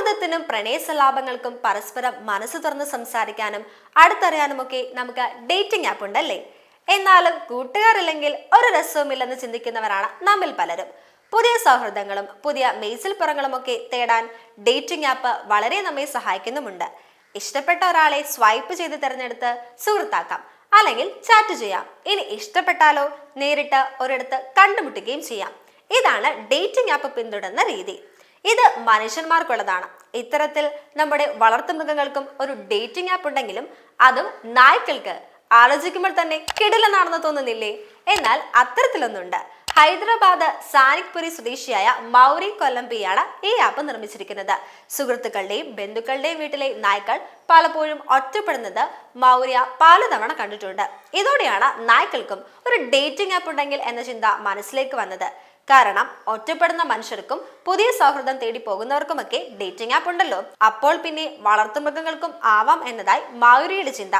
സൗഹൃദത്തിനും പ്രണയസലാപങ്ങൾക്കും പരസ്പരം മനസ്സ് തുറന്ന് സംസാരിക്കാനും അടുത്തറിയാനുമൊക്കെ നമുക്ക് ഡേറ്റിംഗ് ആപ്പ് ഉണ്ടല്ലേ? എന്നാലും കൂട്ടുകാരില്ലെങ്കിൽ ഒരു രസവുമില്ലെന്ന് ചിന്തിക്കുന്നവരാണ് നമ്മിൽ പലരും. പുതിയ സൗഹൃദങ്ങളും പുതിയ മേച്ചിൽപ്പുറങ്ങളും ഒക്കെ തേടാൻ ഡേറ്റിംഗ് ആപ്പ് വളരെ നമ്മെ സഹായിക്കുന്നുമുണ്ട്. ഇഷ്ടപ്പെട്ട ഒരാളെ സ്വൈപ്പ് ചെയ്ത് തിരഞ്ഞെടുത്ത് സുഹൃത്താക്കാം. അല്ലെങ്കിൽ ചാറ്റ് ചെയ്യാം. ഇനി ഇഷ്ടപ്പെട്ടാലോ നേരിട്ട് ഒരിടത്ത് കണ്ടുമുട്ടുകയും ചെയ്യാം. ഇതാണ് ഡേറ്റിംഗ് ആപ്പ് പിന്തുടരുന്ന രീതി. ഇത് മനുഷ്യന്മാർക്കുള്ളതാണ്. ഇത്തരത്തിൽ നമ്മുടെ വളർത്തുമൃഗങ്ങൾക്കും ഒരു ഡേറ്റിംഗ് ആപ്പ് ഉണ്ടെങ്കിലും അതും നായ്ക്കൾക്ക് ആലോചിക്കുമ്പോൾ തന്നെ കിടിലനാണെന്ന് തോന്നുന്നില്ലേ? എന്നാൽ അത്തരത്തിലൊന്നുണ്ട്. ഹൈദരാബാദ് സാനിക്പുരി സ്വദേശിയായ മൗരി കൊല്ലംപിയാണ് ഈ ആപ്പ് നിർമ്മിച്ചിരിക്കുന്നത്. സുഹൃത്തുക്കളുടെയും ബന്ധുക്കളുടെയും വീട്ടിലെ നായ്ക്കൾ പലപ്പോഴും ഒറ്റപ്പെടുന്നത് മൗര്യ പലതവണ കണ്ടിട്ടുണ്ട്. ഇതോടെയാണ് നായ്ക്കൾക്കും ഒരു ഡേറ്റിംഗ് ആപ്പ് ഉണ്ടെങ്കിൽ എന്ന ചിന്ത മനസ്സിലേക്ക് വന്നത്. കാരണം ഒറ്റപ്പെടുന്ന മനുഷ്യർക്കും പുതിയ സൗഹൃദം തേടി പോകുന്നവർക്കുമൊക്കെ ഡേറ്റിംഗ് ആപ്പ് ഉണ്ടല്ലോ. അപ്പോൾ പിന്നെ വളർത്തുമൃഗങ്ങൾക്കും ആവാം എന്നതായി മായുരിയുടെ ചിന്ത.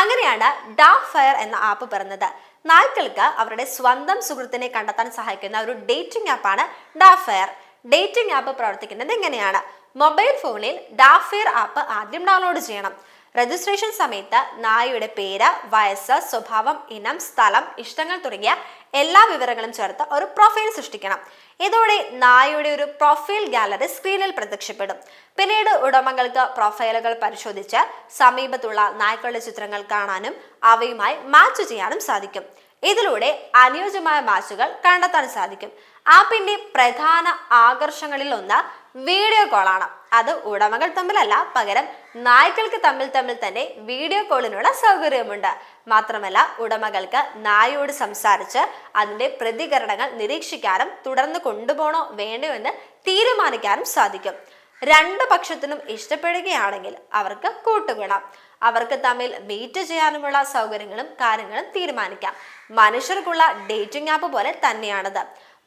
അങ്ങനെയാണ് ഡാ ഫയർ എന്ന ആപ്പ് പിറന്നത്. നായ്ക്കൾക്ക് അവരുടെ സ്വന്തം സുഹൃത്തിനെ കണ്ടെത്താൻ സഹായിക്കുന്ന ഒരു ഡേറ്റിംഗ് ആപ്പാണ് ഡാ ഫയർ. ഡേറ്റിംഗ് ആപ്പ് പ്രവർത്തിക്കുന്നത് എങ്ങനെയാണ്? മൊബൈൽ ഫോണിൽ ഡാഫെയർ ആപ്പ് ആദ്യം ഡൗൺലോഡ് ചെയ്യണം. രജിസ്ട്രേഷൻ സമയത്ത് നായയുടെ പേര് വയസ്സ് സ്വഭാവം ഇനം സ്ഥലം ഇഷ്ടങ്ങൾ തുടങ്ങിയ എല്ലാ വിവരങ്ങളും ചേർത്ത് ഒരു പ്രൊഫൈൽ സൃഷ്ടിക്കണം. ഇതോടെ നായയുടെ ഒരു പ്രൊഫൈൽ ഗാലറി സ്ക്രീനിൽ പ്രത്യക്ഷപ്പെടും. പിന്നീട് ഉടമകൾക്ക് പ്രൊഫൈലുകൾ പരിശോധിച്ച് സമീപത്തുള്ള നായ്ക്കളുടെ ചിത്രങ്ങൾ കാണാനും അവയുമായി മാച്ച് ചെയ്യാനും സാധിക്കും. ഇതിലൂടെ അനുയോജ്യമായ മാച്ചുകൾ കണ്ടെത്താൻ സാധിക്കും. ആപ്പിന്റെ പ്രധാന ആകർഷങ്ങളിൽ ഒന്ന് വീഡിയോ കോളാണ്. അത് ഉടമകൾ തമ്മിലല്ല പകരം നായ്ക്കൾക്ക് തമ്മിൽ തമ്മിൽ തന്നെ വീഡിയോ കോളിനുള്ള സൗകര്യമുണ്ട്. മാത്രമല്ല ഉടമകൾക്ക് നായയോട് സംസാരിച്ച് അതിന്റെ പ്രതികരണങ്ങൾ നിരീക്ഷിക്കാനും തുടർന്ന് കൊണ്ടുപോകണോ വേണ്ടോ എന്ന് തീരുമാനിക്കാനും സാധിക്കും. രണ്ട് പക്ഷത്തിനും ഇഷ്ടപ്പെടുകയാണെങ്കിൽ അവർക്ക് കൂട്ടുകൂടാം. അവർക്ക് തമ്മിൽ മീറ്റ് ചെയ്യാനുമുള്ള സൗകര്യങ്ങളും കാര്യങ്ങളും തീരുമാനിക്കാം. മനുഷ്യർക്കുള്ള ഡേറ്റിംഗ് ആപ്പ് പോലെ തന്നെയാണത്.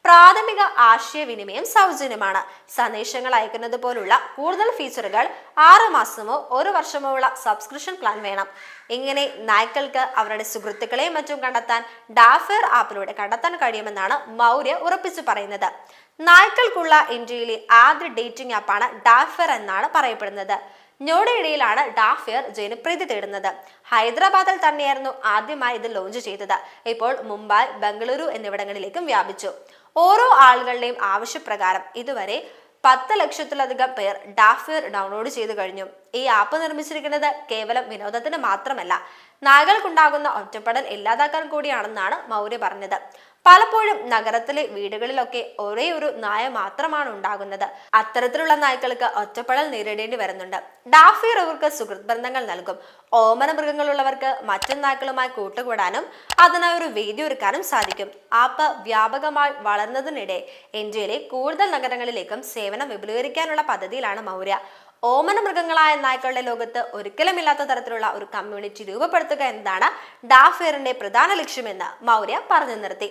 പ്രാഥമിക ആശയവിനിമയം സൗജന്യമാണ്. സന്ദേശങ്ങൾ അയക്കുന്നത് പോലുള്ള കൂടുതൽ ഫീച്ചറുകൾ ആറ് മാസമോ ഒരു വർഷമോ ഉള്ള സബ്സ്ക്രിപ്ഷൻ പ്ലാൻ വേണം. ഇങ്ങനെ നായ്ക്കൾക്ക് അവരുടെ സുഹൃത്തുക്കളെയും മറ്റും കണ്ടെത്താൻ ഡാഫെയർ ആപ്പിലൂടെ കണ്ടെത്താൻ കഴിയുമെന്നാണ് മൗര്യ ഉറപ്പിച്ചു പറയുന്നത്. നായ്ക്കൾക്കുള്ള ഇന്ത്യയിലെ ആദ്യ ഡേറ്റിംഗ് ആപ്പാണ് ഡാഫെയർ എന്നാണ് പറയപ്പെടുന്നത്. ഞോടയിടയിലാണ് ഡാഫിയർ ജനപ്രീതി തേടുന്നത്. ഹൈദരാബാദിൽ തന്നെയായിരുന്നു ആദ്യമായി ഇത് ലോഞ്ച് ചെയ്തത്. ഇപ്പോൾ മുംബൈ ബംഗളൂരു എന്നിവിടങ്ങളിലേക്കും വ്യാപിച്ചു. ഓരോ ആളുകളുടെയും ആവശ്യപ്രകാരം ഇതുവരെ പത്ത് ലക്ഷത്തിലധികം പേർ ഡാഫിയർ ഡൗൺലോഡ് ചെയ്തു കഴിഞ്ഞു. ഈ ആപ്പ് നിർമ്മിച്ചിരിക്കുന്നത് കേവലം വിനോദത്തിന് മാത്രമല്ല. നായകൾക്കുണ്ടാകുന്ന ഒറ്റപ്പെടൽ ഇല്ലാതാക്കാൻ കൂടിയാണെന്നാണ് മൗര്യ പറഞ്ഞത്. പലപ്പോഴും നഗരത്തിലെ വീടുകളിലൊക്കെ ഒരേ ഒരു നായ മാത്രമാണ് ഉണ്ടാകുന്നത്. അത്തരത്തിലുള്ള നായ്ക്കൾക്ക് ഒറ്റപ്പെടൽ നേരിടേണ്ടി വരുന്നുണ്ട്. ഡാഫിയർ അവർക്ക് സുഹൃത്ത് ബന്ധങ്ങൾ നൽകും. ഓമന മൃഗങ്ങളുള്ളവർക്ക് മറ്റു നായ്ക്കളുമായി കൂട്ടുകൂടാനും അതിനായി ഒരു വേദി ഒരുക്കാനും സാധിക്കും. ആപ്പ് വ്യാപകമായി വളർന്നതിനിടെ ഇന്ത്യയിലെ കൂടുതൽ നഗരങ്ങളിലേക്കും സേവനം വിപുലീകരിക്കാനുള്ള പദ്ധതിയിലാണ് മൗര്യ. ഓമന മൃഗങ്ങളായ നായ്ക്കളുടെ ലോകത്ത് ഒരിക്കലുമില്ലാത്ത തരത്തിലുള്ള ഒരു കമ്മ്യൂണിറ്റി രൂപപ്പെടുത്തുക എന്നതാണ് ഡാഫെയറിന്റെ പ്രധാന ലക്ഷ്യമെന്ന് മൗര്യ പറഞ്ഞു നിർത്തി